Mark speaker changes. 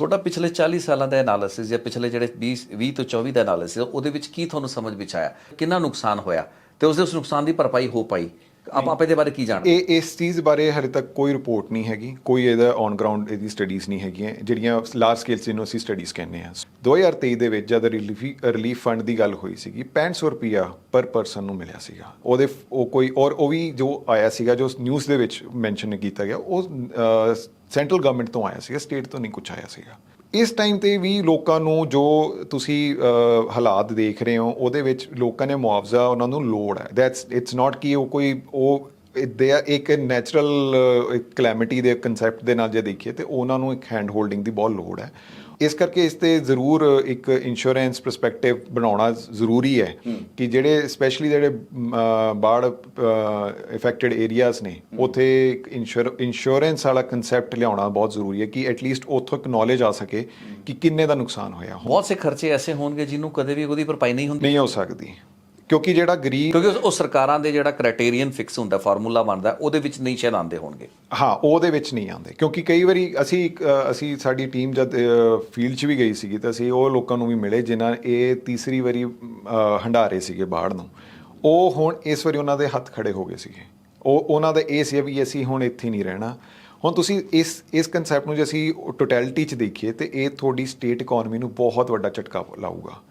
Speaker 1: ਤੁਹਾਡਾ ਪਿਛਲੇ 40 ਸਾਲਾਂ ਦਾ ਐਨਾਲਿਸਿਸ ਜਾਂ ਪਿਛਲੇ ਜਿਹੜੇ 20 20 ਤੋਂ 24 ਦਾ ਐਨਾਲਿਸਿਸ ਉਹਦੇ ਵਿੱਚ ਕੀ ਤੁਹਾਨੂੰ ਸਮਝ ਵਿੱਚ ਆਇਆ? ਕਿੰਨਾ ਨੁਕਸਾਨ ਹੋਇਆ? ਤੇ ਉਸ ਦੇ ਉਸ ਨੁਕਸਾਨ ਦੀ ਭਰਪਾਈ ਹੋ ਪਾਈ। ਆਪਾਂ ਆਪਾਂ ਇਹਦੇ ਬਾਰੇ ਕੀ ਜਾਣਦੇ
Speaker 2: ਇਹ ਇਸ ਚੀਜ਼ ਬਾਰੇ ਹਲੇ ਤੱਕ ਕੋਈ ਰਿਪੋਰਟ ਨਹੀਂ ਹੈਗੀ। ਕੋਈ ਇਹਦਾ ਔਨ ਗਰਾਊਂਡ ਇਹਦੀ ਸਟੱਡੀਜ਼ ਨਹੀਂ ਹੈਗੀਆਂ। ਜਿਹੜੀਆਂ ਲਾਰਜ ਸਕੇਲ ਜਿਹਨੂੰ ਅਸੀਂ ਸਟੱਡੀਜ਼ ਕਹਿੰਦੇ ਆ 2023 ਦੇ ਵਿੱਚ ਜਦ ਰਿਲੀਫ ਰਿਲੀਫ ਫੰਡ ਦੀ ਗੱਲ ਹੋਈ ਸੀਗੀ 6500 ਰੁਪਿਆ ਪਰ ਪਰਸਨ ਨੂੰ ਮਿਲਿਆ ਸੀਗਾ। ਉਹਦੇ ਉਹ ਕੋਈ ਔਰ ਉਹ ਵੀ ਜੋ ਆਇਆ ਸੀਗਾ ਜੋ ਨਿਊਜ਼ ਦੇ ਵਿੱਚ ਮੈਂਸ਼ਨ ਕੀਤਾ ਗਿਆ ਉਹ ਸੈਂਟਰਲ ਗਵਰਨਮੈਂਟ ਤੋਂ ਆਇਆ ਸੀਗਾ ਸਟੇਟ ਤੋਂ ਨਹੀਂ ਕੁਝ ਆਇਆ ਸੀਗਾ। ਇਸ ਟਾਈਮ ਤੇ ਵੀ ਲੋਕਾਂ ਨੂੰ ਜੋ ਤੁਸੀਂ ਹਾਲਾਤ ਦੇਖ ਰਹੇ ਹੋ, ਉਹਦੇ ਵਿੱਚ ਲੋਕਾਂ ਨੇ ਮੁਆਵਜ਼ਾ ਉਹਨਾਂ ਨੂੰ ਲੋੜ ਹੈ। ਦੈਟਸ ਇਟਸ ਨਾਟ ਕਿ ਉਹ ਕੋਈ, ਉਹ ਦੇ ਇੱਕ ਨੈਚੁਰਲ ਕਲੈਮਿਟੀ ਦੇ ਕਨਸੈਪਟ ਦੇ ਨਾਲ ਜੇ ਦੇਖੀਏ ਤੇ ਉਹਨਾਂ ਨੂੰ ਇੱਕ ਹੈਂਡ ਹੋਲਡਿੰਗ ਦੀ ਬਹੁਤ ਲੋੜ ਹੈ। ਇਸ ਕਰਕੇ ਇਸ ਤੇ ਜ਼ਰੂਰ ਇੱਕ ਇੰਸ਼ੋਰੈਂਸ ਪਰਸਪੈਕਟਿਵ ਬਣਾਉਣਾ ਜ਼ਰੂਰੀ ਹੈ ਕਿ ਜਿਹੜੇ ਸਪੈਸ਼ਲੀ ਜਿਹੜੇ ਬਾੜ ਇਫੈਕਟਡ ਏਰੀਆਜ਼ ਨੇ ਉਥੇ ਇੰਸ਼ੋਰੈਂਸ ਵਾਲਾ ਕਨਸੈਪਟ ਲਿਆਉਣਾ ਬਹੁਤ ਜ਼ਰੂਰੀ ਹੈ ਕਿ ਐਟਲੀਸਟ ਉਥੋਂ ਇੱਕ ਨੌਲੇਜ ਆ ਸਕੇ ਕਿ ਕਿੰਨੇ ਦਾ ਨੁਕਸਾਨ ਹੋਇਆ।
Speaker 1: ਬਹੁਤ ਸੇ ਖਰਚੇ ਐਸੇ ਹੋਣਗੇ ਜਿਹਨੂੰ ਕਦੇ ਵੀ ਉਹਦੀ ਭਰਪਾਈ ਨਹੀਂ ਹੁੰਦੀ।
Speaker 2: ਨਹੀਂ ਹੋ ਸਕਦੀ। ਕਿਉਂਕਿ ਜਿਹੜਾ ਗਰੀਬ
Speaker 1: ਕਿਉਂਕਿ ਉਹ ਸਰਕਾਰਾਂ ਦੇ ਜਿਹੜਾ ਕ੍ਰਾਈਟੇਰੀਅਨ ਫਿਕਸ ਹੁੰਦਾ ਫਾਰਮੂਲਾ ਬਣਦਾ ਉਹਦੇ ਵਿੱਚ ਨਹੀਂ ਸ਼ਾਇਦ ਆਉਂਦੇ ਹੋਣਗੇ।
Speaker 2: ਹਾਂ ਉਹਦੇ ਵਿੱਚ ਨਹੀਂ ਆਉਂਦੇ। ਕਿਉਂਕਿ ਕਈ ਵਾਰੀ ਅਸੀਂ ਅਸੀਂ ਸਾਡੀ ਟੀਮ ਜਦ ਫੀਲਡ 'ਚ ਵੀ ਗਈ ਸੀਗੀ ਤਾਂ ਅਸੀਂ ਉਹ ਲੋਕਾਂ ਨੂੰ ਵੀ ਮਿਲੇ ਜਿਨ੍ਹਾਂ ਇਹ ਤੀਸਰੀ ਵਾਰੀ ਅ, ਹੰਢਾਰੇ ਸੀਗੇ ਬਾੜ ਨੂੰ। ਉਹ ਹੁਣ ਇਸ ਵਾਰੀ ਉਹਨਾਂ ਦੇ ਹੱਥ ਖੜੇ ਹੋ ਗਏ ਸੀਗੇ। ਉਹ ਉਹਨਾਂ ਦਾ ਇਹ ਸੀ ਵੀ ਅਸੀਂ ਹੁਣ ਇੱਥੇ ਨਹੀਂ ਰਹਿਣਾ। ਹੁਣ ਤੁਸੀਂ ਇਸ ਇਸ ਕਨਸੈਪਟ ਨੂੰ ਜੇ ਅਸੀਂ ਟੋਟੈਲਿਟੀ 'ਚ ਦੇਖੀਏ ਤੇ ਇਹ ਤੁਹਾਡੀ ਸਟੇਟ ਇਕਨੋਮੀ ਨੂੰ ਬਹੁਤ ਵੱਡਾ ਝਟਕਾ ਲਾਊਗਾ।